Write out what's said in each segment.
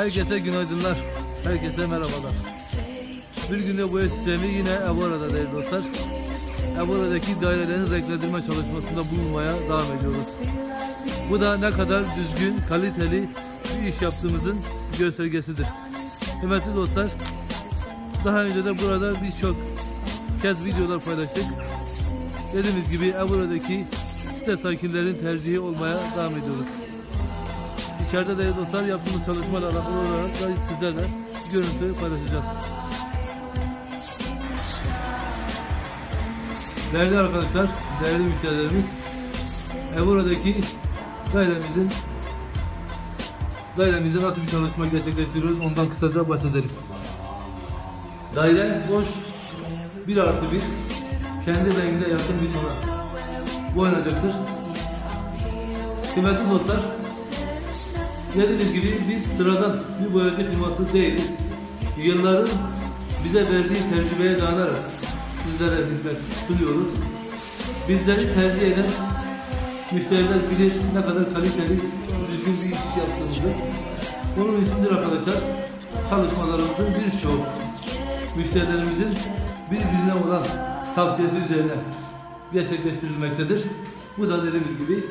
Herkese günaydınlar. Herkese merhabalar. Bir günde bu sistemi yine Evora'da değerli dostlar. Evora'daki dairelerin renklendirme çalışmasında bulunmaya devam ediyoruz. Bu da ne kadar düzgün, kaliteli bir iş yaptığımızın göstergesidir. Kıymetli dostlar, daha önce de burada birçok kez videolar paylaştık. Dediğimiz gibi Evora'daki site sakinlerin tercihi olmaya devam ediyoruz. İçeride değerli dostlar yaptığımız çalışmalarla alakalı olarak da sizlerle görüntü paylaşacağız. Değerli arkadaşlar, değerli müşterilerimiz, Evora'daki dairemizin dairemizde nasıl bir çalışma gerçekleştiriyoruz ondan kısaca bahsedelim. Daire boş 1 artı 1 kendi rengine yakın bir tona boyanacaktır. Kıymetli dostlar, Dediğimiz gibi biz sıradan bir boyacı firması değiliz. Yılların bize verdiği tecrübeye dayanarak sizlere hizmet sunuyoruz. Bizleri tercih eden müşteriler bilir ne kadar kaliteli, düzgün bir iş yaptığımızı. Bunun içindir arkadaşlar çalışmalarımızın birçok müşterilerimizin birbirine olan tavsiyesi üzerine gerçekleştirilmektedir. Bu da dediğimiz gibi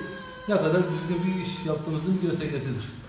ne kadar düzgün bir iş yaptığımızın göstergesidir.